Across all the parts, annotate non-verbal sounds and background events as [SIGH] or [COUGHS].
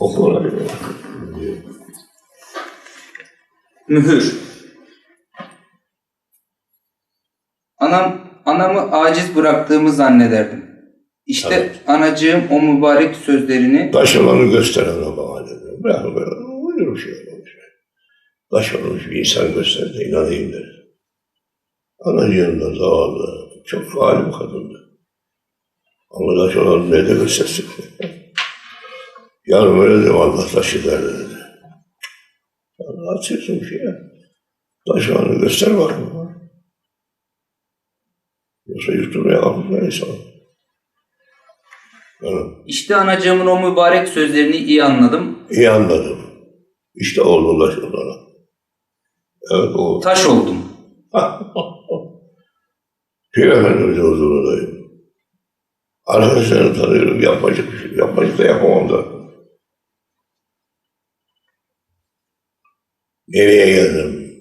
Oku. Mühür. Anam, anamı aciz bıraktığımı zannederdim. İşte Evet. anacığım o mübarek sözlerini Taş olanı göster ona bana dedi. Ben böyle uyurum şey olmuş. Taş olmuş bir insan göster de inanayım dedi. Anacığım da zavallı, çok zalim kadındı. Ama taş olan ne de göstersin. Yarın öyle dedim Allah taşı derdi dedi. Ya, Açıyorsun şey ya. Taş olanı göster bana. Yoksa yutturmaya kalkıp neyse. Yani İşte anacığımın o mübarek sözlerini iyi anladım. İyi anladım. İşte oldu ulaşıldı ona. Evet o. Taş oldum. [LAUGHS] Efendimiz'in huzurundayım. Arkadaşlarını tanıyorum. Yapmacık bir. Yapmacık da yapamam da. Nereye geldim?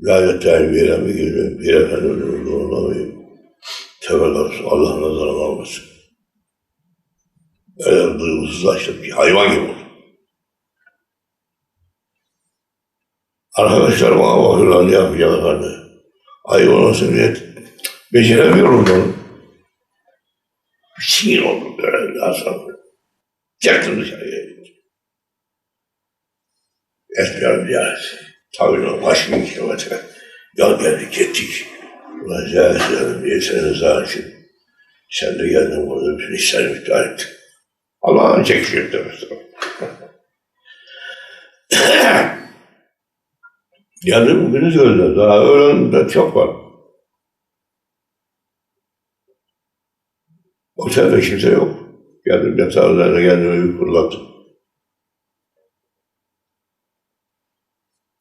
Lanet terbiyene mi girdim? Pir Efendimiz'in huzurunda mıyım? Tevbe olsun. Allah nazarına almasın. Öyle duygusuzlaştım ki hayvan gibi oldum. Arkadaşlar bana bakıyorlar ne yapacağım efendi. Ayıp olmasın diye beceremiyorum onu. Bir sinir oldum böyle daha sonra. Çıktım dışarıya. Ziyaret. Tabii o kaç bin kilometre. Yol geldik gittik. Ulan ziyaret edelim diye senin için. Sen de geldin burada bütün işlerimi iptal ettin. Allah'ın çekişiyor demek. [COUGHS] Yani bugünü söyledi. Daha öğlen de çok var. Otelde kimse yok. Geldim yatağın üzerine kendimi bir fırlattım.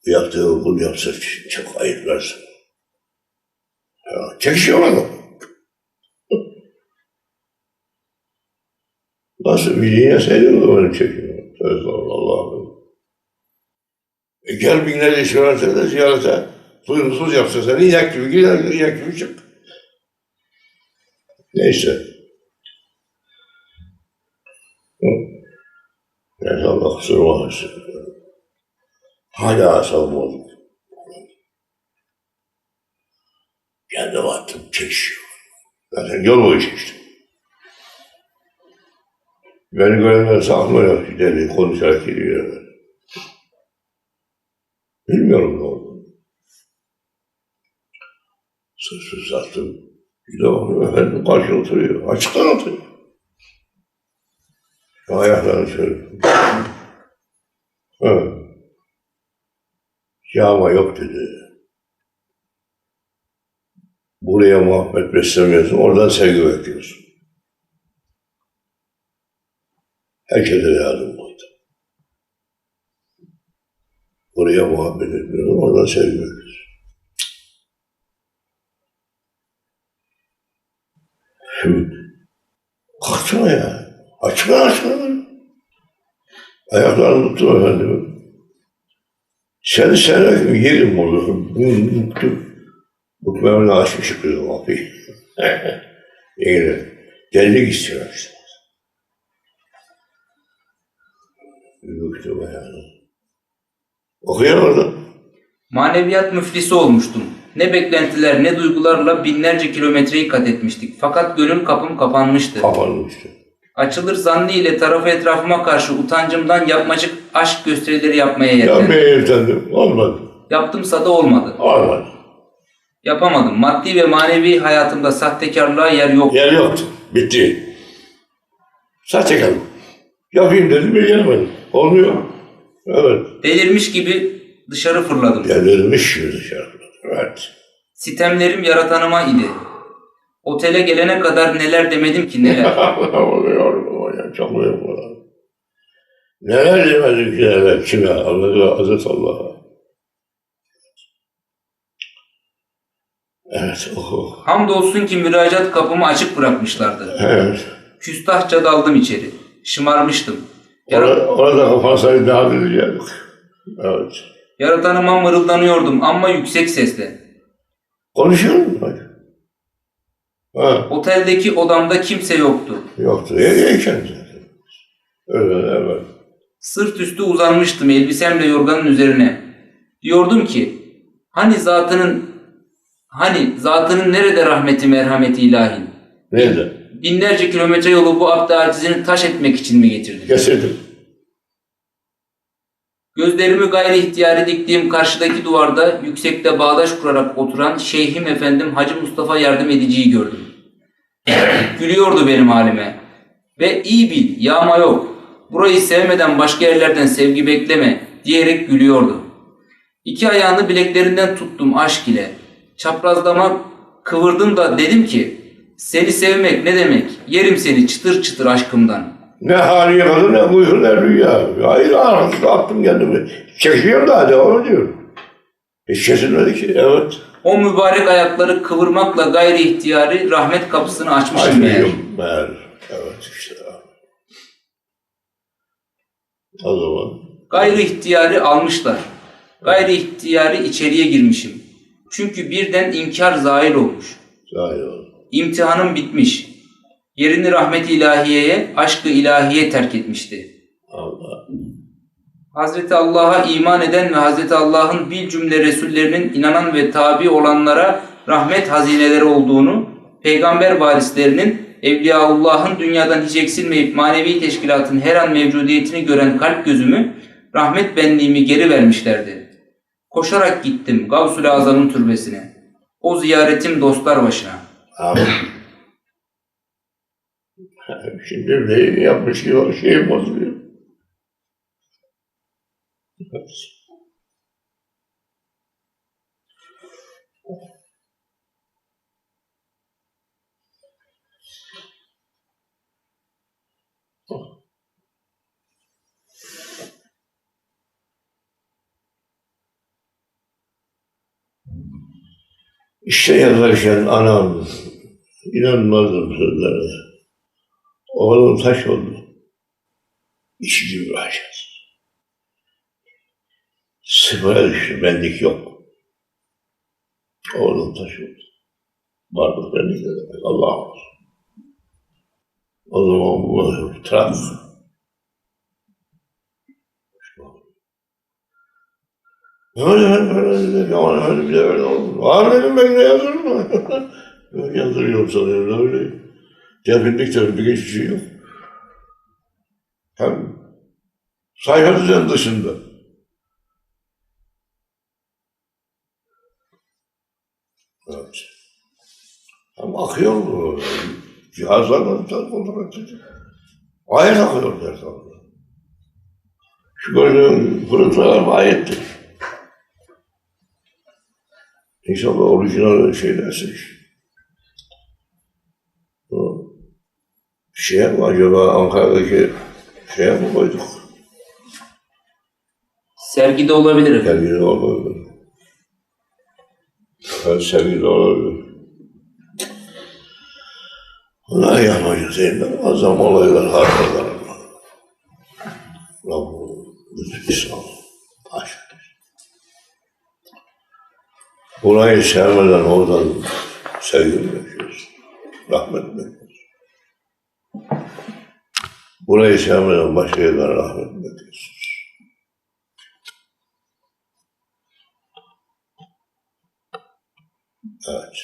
Yaptığı kul yapsa çok ayıp versin. Ya, çekişiyor. Nasıl bir dünya seyrediyor da benim çekimi? Tövbe Allah'ım. E gel binlerce şöhrete de ziyarete. Duyumsuz yapsa seni inek gibi gider, inek gibi çık. Neyse. Hı. Neyse Allah kusura bakmasın. Hala asabım oldum. Kendim attım, çekişiyor. Zaten yol boyu çekiştim. Beni görenler sağlığı yok. Deli konuşarak geliyor. Bilmiyorum ne oldu. Sözsüz attım. Bir de bakıyorum efendim karşı oturuyor. Açıktan oturuyor. Ayaklarını şöyle. Ha. Yağma yok dedi. Buraya muhabbet beslemiyorsun, oradan sevgi bekliyorsun. Herkese yardım koydu. Buraya muhabbet etmiyorum, oradan sevgi bekliyorsun. Şimdi kalksana ya. Açma açma. Ayaklarını tuttum efendim. Seni severek yerim bunu. Mutlu. Mutlu'nun açmış kızım kapıyı. İyi. Delilik istiyor işte. Yoktu yani. Okuyamadım. Maneviyat müflisi olmuştum. Ne beklentiler ne duygularla binlerce kilometreyi kat etmiştik. Fakat gönül kapım kapanmıştı. Kapanmıştı. Açılır zannı ile tarafı etrafıma karşı utancımdan yapmacık aşk gösterileri yapmaya Ya yeltendim. beyefendim olmadı. Yaptımsa da olmadı. Olmadı. Yapamadım. Maddi ve manevi hayatımda sahtekarlığa yer yok. Yer yoktu. Bitti. Sahtekar. Yapayım dedim beceremedim. Olmuyor. Evet. Delirmiş gibi dışarı fırladım. Delirmiş gibi dışarı. Evet. Sitemlerim yaratanıma idi. Otele gelene kadar neler demedim ki neler. [LAUGHS] Oluyorum hocam. Çok olan. Neler demedim ki neler. Kime? Allah'a, Hazreti Allah'a. Evet. Oh. Hamdolsun ki müracaat kapımı açık bırakmışlardı. Evet. Küstahça daldım içeri. Şımarmıştım. Yara- Orada, orada kapansaydı daha dinleyecektik. Evet. Yaratanıma mırıldanıyordum ama yüksek sesle. Konuşuyor musun? Ha, Oteldeki odamda kimse yoktu. yoktu. Evdeyken zaten. Öyle evet. Sırt üstü uzanmıştım elbisemle yorganın üzerine. Diyordum ki, hani zatının hani zatının nerede rahmeti merhameti ilahin? Neydi? Binlerce kilometre yolu bu abd acizini taş etmek için mi getirdin? Getirdim. Gözlerimi gayri ihtiyari diktiğim karşıdaki duvarda yüksekte bağdaş kurarak oturan Şeyhim Efendim Hacı Mustafa Yardım Edici'yi gördüm. [CLEARS THROAT] Gülüyordu benim halime. Ve iyi bil, yağma yok. Burayı sevmeden başka yerlerden sevgi bekleme diyerek gülüyordu. İki ayağını bileklerinden tuttum aşk ile. Çaprazlama kıvırdım da dedim ki seni sevmek ne demek? Yerim seni çıtır çıtır aşkımdan.'' Ne hali yakaladı ne buyur ne rüya. Hayır arasında attım kendimi. Çekiyorum da onu diyorum. Hiç kesilmedi ki. Evet. O mübarek ayakları kıvırmakla gayri ihtiyari rahmet kapısını açmışım meğer. Meğer. Evet işte. O zaman Gayri ihtiyari almışlar. Gayri ihtiyari içeriye girmişim. Çünkü birden inkar zahil olmuş. zahir oldu. İmtihanım bitmiş. Yerini rahmet ilahiyeye, aşkı ilahiye terk etmişti. Allah. Hazreti Allah'a iman eden ve Hazreti Allah'ın bil cümle Resullerinin inanan ve tabi olanlara rahmet hazineleri olduğunu, peygamber varislerinin Evliyaullah'ın dünyadan hiç eksilmeyip manevi teşkilatın her an mevcudiyetini gören kalp gözümü, rahmet benliğimi geri vermişlerdi. Koşarak gittim Gavsul Azam'ın türbesine. O ziyaretim dostlar başına. Abi. Ne yapmış o şey bozuluyor. İşte yazarken anam inanmazdım sözlerine. Oğlum taş oldu. İçi gibi açacağız. Sıfıra düştü, benlik yok. Oğlum taş oldu. Varlık benlik ne demek, Allah'a olsun. O zaman bu trak. Öyle öyle dedi. Yani öyle bir de öyle oldu. Var dedim ben de yazır mı? Yazdırıyorum sanıyorum öyle. Tebrik tebrik hiçbir şey yok. Hem sayfa düzen dışında. Evet. Hem akıyor mu? Cihazlarla kontrol ettik. Ayet akıyor der sonra. Şu gördüğüm fırıntılar ayettir. İnşallah orijinal şeylerse işte. Şeye mi acaba Ankara'daki şeye mi koyduk? Sergide olabilir efendim. Sergide olabilir. Evet, sergide olabilir. Yapacağız değil mi? Azam olaylar, harikalar. Rabbim sağ ol. Aşk. Burayı sevmeden oradan sevgi mi bekliyorsun? Rahmet mi Burayı sevmeden başka yerden rahmet mi bekliyorsun? Evet.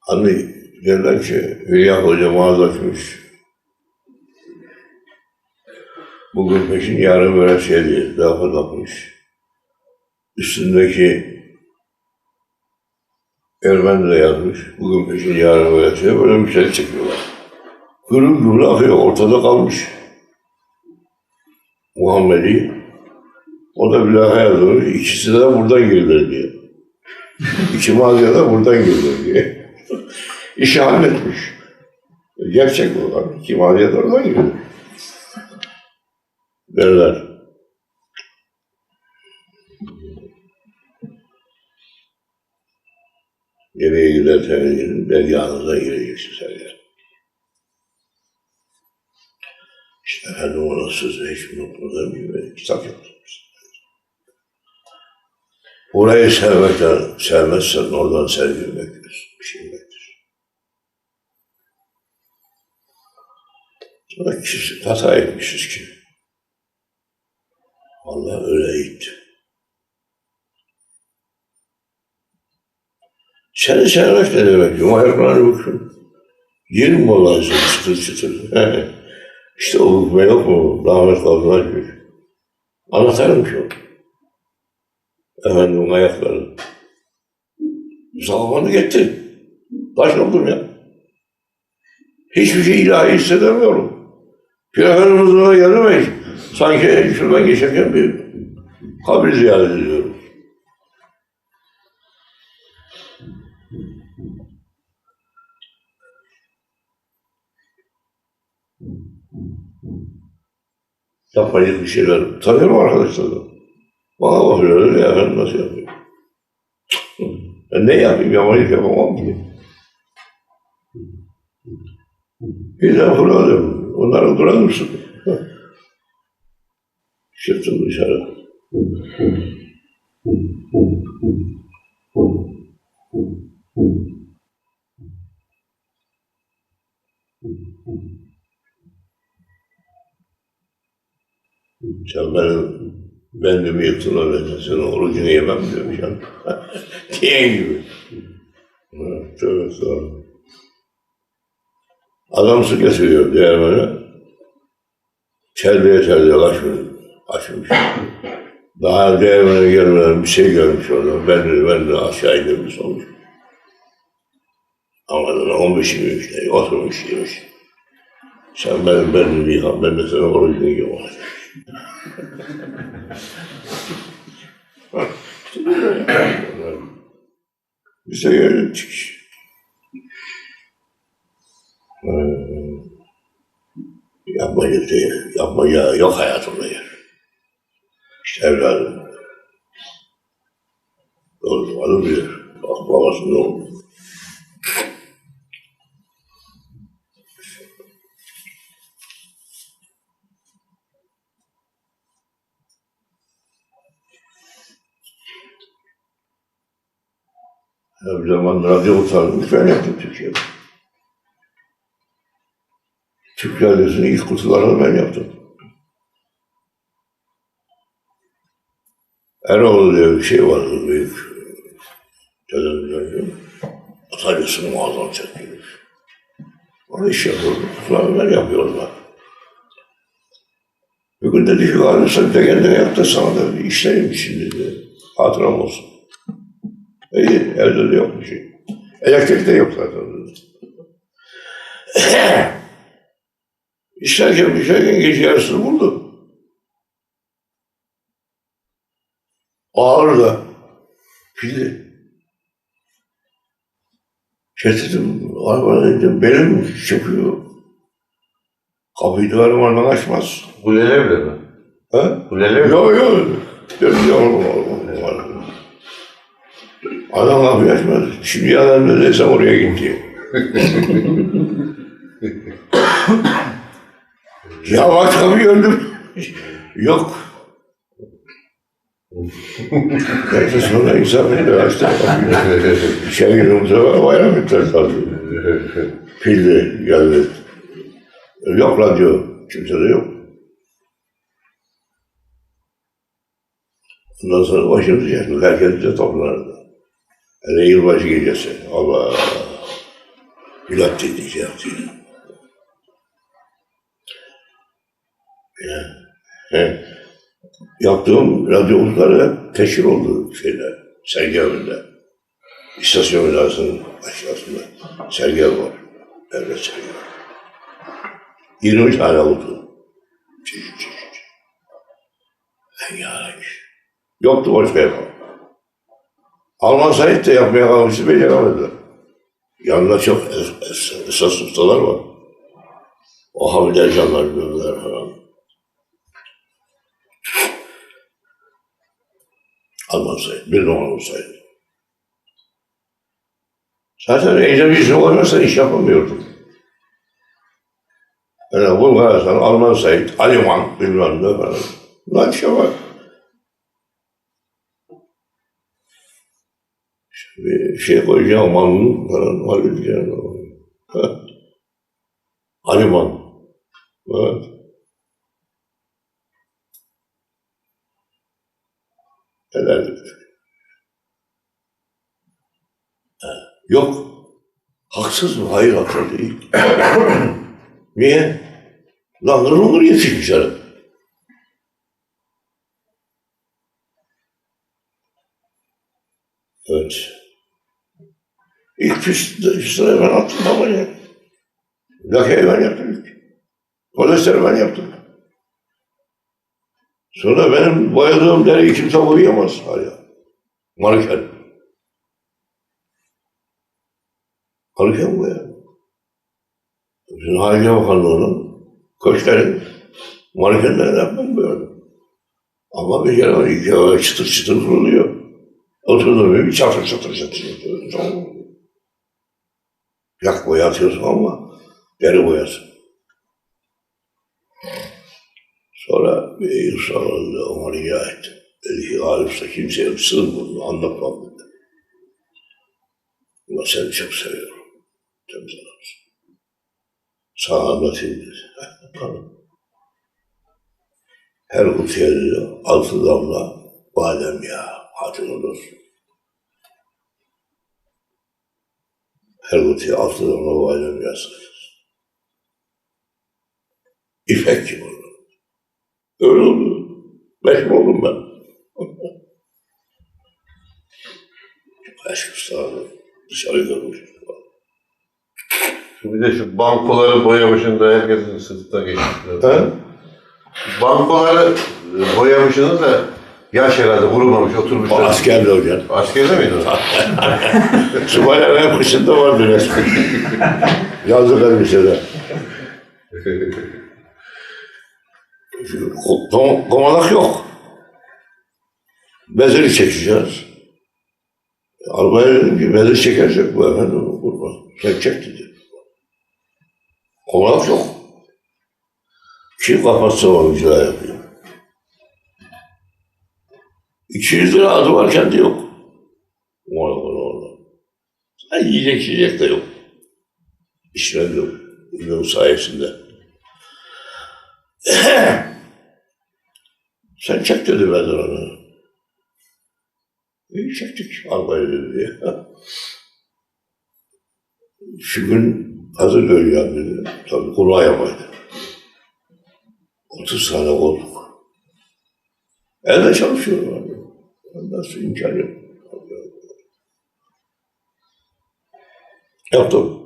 Hani derler ki Hülya Hoca vaaz açmış. Bugün peşin yarın veresiye diye lafı takmış. Üstündeki Ermeni de yazmış. Bugün peşin yarın veresiye böyle bir şey çekiyorlar. Gürül gürül akıyor. Ortada kalmış. Muhammedi. O da bilahare yazıyor. İkisi de buradan girdiler diye. [LAUGHS] İki mağazaya da buradan girdiler diye. [LAUGHS] İşi halletmiş. Gerçek bu. İki mağazaya da oradan girdiler. Derler. Nereye giderseniz dergahınıza gireceksin sen ya. İşte efendim ona sözü hiç unutmadığım gibi kitap yaptım. Orayı sevmekten, sevmezsen oradan sevgi bekliyorsun. Bir şey bekliyorsun. Sonra kişi, hata etmişiz ki. Allah öyle gitti. Seni sevmek ne demek? Yumayaklarını bükün. Yerim vallahi seni çıtır çıtır. işte o bükme yok mu? Rahmet kaldırma gibi. Anlatarım ki. Efendim ayakları. Zamanı gitti. Taş oldum ya. Hiçbir şey ilahi hissedemiyorum. Peygamberimiz ona gelemeyiz. Sanki şuradan geçerken bir kabir ziyaret ediyorum. Yapmayacak bir şeyler. Tanıyorum arkadaşlarım. Bana bakıyor öyle ben nasıl yapayım? Ben ne yapayım yamayıp yapamam ki. Birden fırladım. Onları durar mısın? Çıktım dışarı. Sen benim bendimi yıktın öyle. Senin orucunu yemem diyorum ya. [LAUGHS] Diyen gibi. Tövbe estağfurullah. Adam su getiriyor değermene. Çelbeye çelbeye açmış. açmış. Daha değermene gelmeden bir şey görmüş orada. Ben de, ben de aşağı indirmiş olmuş. Ama 15 gün işte oturmuş yemiş. Sen benim benimi yıkan, ben de senin orucunu yiyeyim. İşte böyle yani. Biz de öğrendik işte. Ee, Yapmayı değil, yapmaya yok hayatımda yer. İşte evladım. Doğru, onu bilir. Bak babası ne oldu? Ya bir zaman radyo utanmış, ben yaptım Türkiye'de. Türk Radyosu'nun ilk kutularını ben yaptım. Eroğlu diye bir şey vardı büyük. Televizyon. Atalyasını muazzam çekmiş. Onu iş yapıyordum. Kutularını ben yapıyordum. Ben. Bir gün dedi ki sen de kendine yap sana da bir işleyeyim şimdi dedi. Hatıram olsun. İyi, evde de yok bir şey. Elektrik de yok zaten. [CLEARS THROAT] İşlerken bir şeyken gece yarısını buldu. Ağır da pilli. Şey dedim, arabadan indim, benim çıkıyor. Kapıyı duvarım oradan açmaz. Kulelevle mi? Ha? Kulelevle mi? Yok yok. Dedim oğlum oğlum. Adam kapıyı açmaz. Şimdi adam ne desem oraya gitti. [LAUGHS] ya bak kapıyı öldüm. Yok. Neyse sonra insan bir de açtı. İçeri girdim bu sefer bitler tabii. Pilli geldi. Yok radyo. Kimse de yok. Ondan sonra başımız yaktık. Herkes de toplanırdı. Hele yılbaşı gecesi. Allah. Milat dedi şey. Ya, he. Yaptığım radyoculuklar hep teşhir oldu şeyler. Sergi evinde. İstasyon binasının aşağısında. Sergi var. Devlet sergi var. 20 tane oldu. Çeşit çeşit. Rengarenk. Yoktu başka yapalım. Alman Said de yapmaya kalmıştı, beceremedi. Yanında çok es- es- esas ustalar var. O Hamid Ercanlar bilmemler falan. Alman Said, bir numaralı Said. Zaten eylem izni olmazsa iş yapamıyordum. Yani Bulgaristan, Alman Said, Aliman bilmem ne falan. Bunlar işe var. Bir şey koyacağım, manlı falan halledeceğim. [LAUGHS] Haliman. Evet. Ha, Yok. Haksız mı? Hayır haksız değil. [COUGHS] Niye? Langır lungur yetişmişler. Evet. İlk pist, pistleri ben attım babaya. Lakayı ben yaptım ilk. Polisleri ben yaptım. Sonra benim boyadığım dereyi kimse boyayamaz hala. Manken. Manken boya. Bizim Harika Bakanlığı'nın köşklerin mankenleri hep ben boyadım. Ama bir kere iki çıtır çıtır fırlıyor. Oturdum bir çatır çatır çatır çatır. Tamam. Yak boya atıyorsun ama deri boyası. Sonra bir Eyüp salonunda ona rica ettim. Dedi ki Arif Usta kimseye sır bunu anlatmam dedi. Ama seni çok seviyorum. Temiz adamsın. Sana anlatayım dedi. Tamam. Her kutuya dedi, altı damla badem yağı hatırlanır. Her kutuya altı damla yağı sıkacağız. İpek gibi olur. Öyle oldu. Meşhur oldum ben. Aşk ustağı dışarı görmüş. Bir de şu bankoları boyamışın da herkesin sırtına geçmiş. Ha? Bankoları boyamışsınız da yaş herhalde kurumamış O oturmuşlar. askerdi hocam. Askerde miydi o? [LAUGHS] Subaylar hep kışında vardı resmi. [LAUGHS] Yazlık elbisede. Ko- kom- Komalak yok. Beziri çekeceğiz. Arabaya dedim ki beziri çekersek bu efendim kurban. Sen çek dedi. Komalak yok. Kim kapatsa onu icra yapıyor. 200 lira adı varken de yok. Ona ona ona. Sen yiyecek yiyecek de yok. İşler yok. Bunun sayesinde. [CLEARS THROAT] Sen çek dedi Bedir onu. İyi çektik arabayı dedi diye. [LAUGHS] Şu gün hazır görüyorum dedi. Tabii kulağa yamaydı. 30 tane olduk. Evde çalışıyorum abi. Nasıl imkan yok. Yaptım.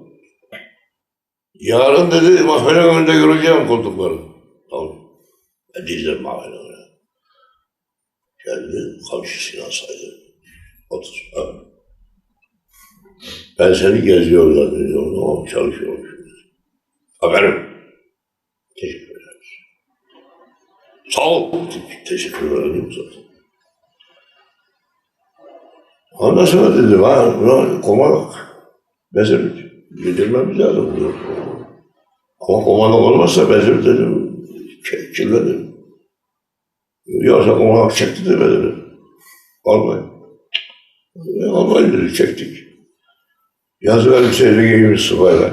Yarın dedi mahkeme önünde göreceğim koltukları. Tamam. Ben dizdim mahkeme önüne. Geldi kamçısını saydı. Otur. Ha. Ben seni geziyorlar dedi. Onu çalışıyorum şimdi. Haberim. Teşekkür ederim. Sağ ol. Te- teşekkür ederim zaten. Ondan sonra dedi, ha, buna komalık. Bezir yedirmemiz lazım. Ama komalık olmazsa bezir dedim, kirledim. Yoksa komalık çekti de bezir. Almayın. E, almayın dedi, çektik. Yazı elbiseyle giymiş subayla.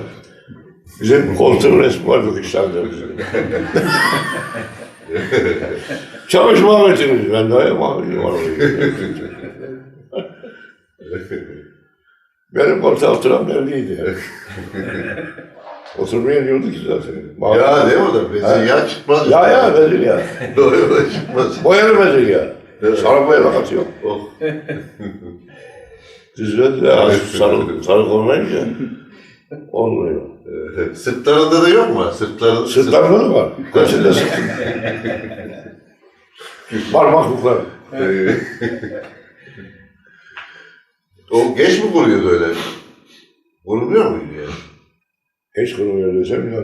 Bizim koltuğun resmi vardı dışarıda bizim. [LAUGHS] Çalışma Ahmet'imiz. Ben daha yapamıyorum orayı. [LAUGHS] Benim koltuğa oturan belliydi. [LAUGHS] Oturmaya diyordu ki zaten. Ya değil mi o da? Bezi Ha. yağ çıkmaz. Ya ya Bedir ya. [LAUGHS] Doğru yola çıkmaz. Boyanı Bedir ya. Evet. Sarı boya katı yok. Oh. Düzledi de sarı, sarı olmayınca olmuyor. Evet. Sırtlarında da yok mu? Sırtları, Sırtlarında da var. Kaçında sırtı. Parmaklıklar. Ee, o geç mi kuruyordu öyle? Kurumuyor muydu yani? Hiç kurumuyor desem ya.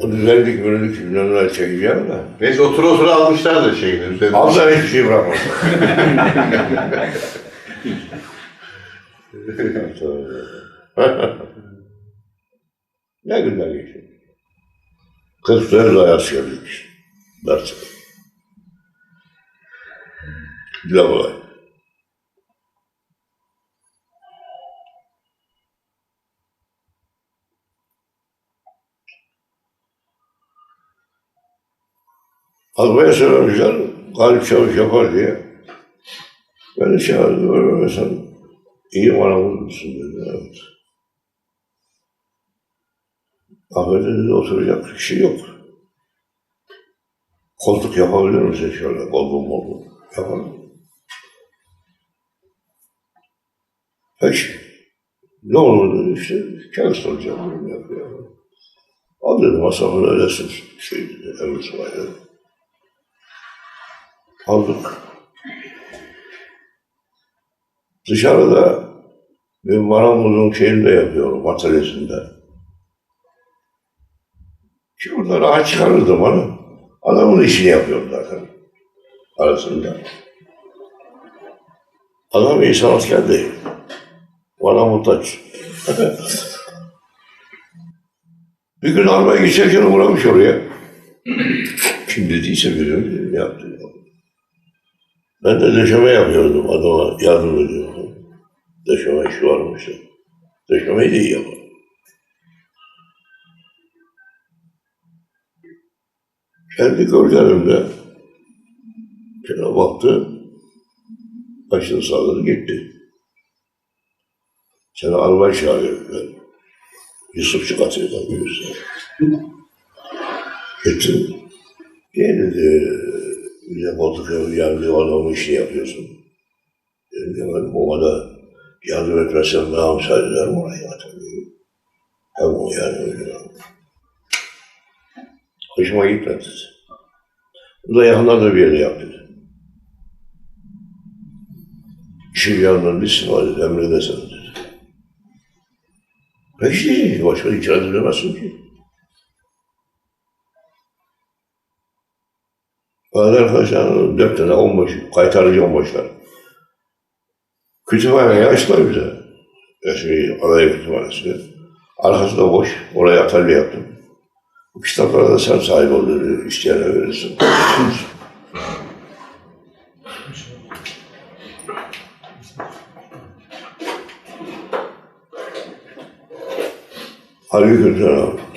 O düzenlik bölümlük bilmem ne çekeceğim de. Neyse otur otur almışlar da şeyini üzerine. Abla hiçbir şey bırakmadı. ne günler geçiyor. 44 ay askerlik. Ders. Güzel olay. Albaya sorarmışlar, Galip Çavuş yapar diye. Ben de çağırdım, öyle mesela iyi malamız mısın dedi, evet. Ahmet'e dedi, oturacak kişi yok. Koltuk yapabilir misin şöyle, koltuğum oldu. Yapalım. Peki. Ne olur dedi işte, kağıt soracağım bunu yapıyor. Al dedi masamın öylesin, şey dedi, emir subayı. Aldık. Dışarıda bir maramuzun şeyinde yapıyorum, atölyesinde. Ki burada rahat çıkarırdım onu. Adamın işini yapıyorum zaten. Arasında. Adam iyi sanatkar değil. Bana muhtaç. [LAUGHS] bir gün arabaya geçerken uğramış oraya. [CLEARS THROAT] Kim dediyse ne yaptı. Ben de döşeme yapıyordum adama yardım ediyordum. Döşeme işi varmış da. Döşemeyi de iyi yaparım. Kendi gözlerimle şöyle baktı. Başını salladı gitti. Seni albay çağırıyor. Ben. Yusuf çıkartıyor da birisi. Gittim. Geldi. Bize koltuk geldi. Adamın işini yapıyorsun. Dedim ki ben babada yardım etmezsem daha müsaade eder mi oraya tabii. Hem o yani öyle. Hoşuma gitmedi. Bu da yakınlarda bir yerde yaptı. İşi bir yandan bitsin hadi emredesen dedi. Peki başka icra edemezsin ki. Bazı arkadaşlar dört tane on boş, kaytarıcı on boşlar. Kütüphaneyi açtılar bize. Resmi Adaya Kütüphanesi. Arkası da boş. Oraya atölye yaptım. Bu kitaplara da sen sahip ol dedi. İsteyene verirsin. [LAUGHS] how you can turn.